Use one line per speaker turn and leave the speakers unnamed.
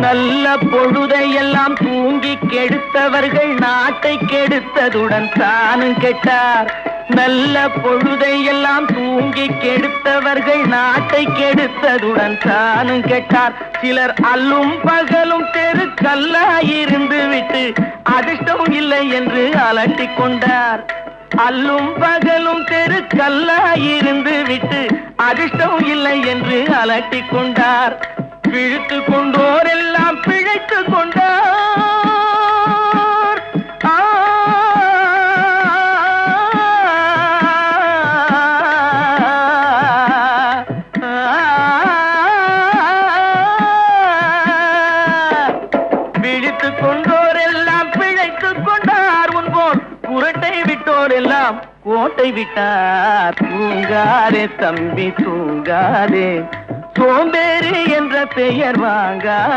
நல்ல பொழுதையெல்லாம் தூங்கி கெடுத்தவர்கள் நாட்டை கெடுத்ததுடன் தானும் கெட்டார். நல்ல பொழுதையெல்லாம் தூங்கி கெடுத்தவர்கள் நாட்டை கெடுத்ததுடன் தானும் கெட்டார். சிலர் அல்லும் பகலும் தெரு கல்லாயிருந்து விட்டு அதிர்ஷ்டம் இல்லை என்று அலட்டிக் கொண்டார். அல்லும் பகலும் தெரு கல்லாயிருந்து விட்டு அதிர்ஷ்டம் இல்லை என்று அலட்டிக் கொண்டார். விழுத்து பிழைத்துக் கொண்டோர் எல்லாம் பிழைத்து கொண்டார் முன்போர் குரட்டை விட்டோர் எல்லாம் கோட்டை விட்டார். தூங்காரே தம்பி தூங்காரே சோம்பேறி என்ற பெயர் வாங்காதே.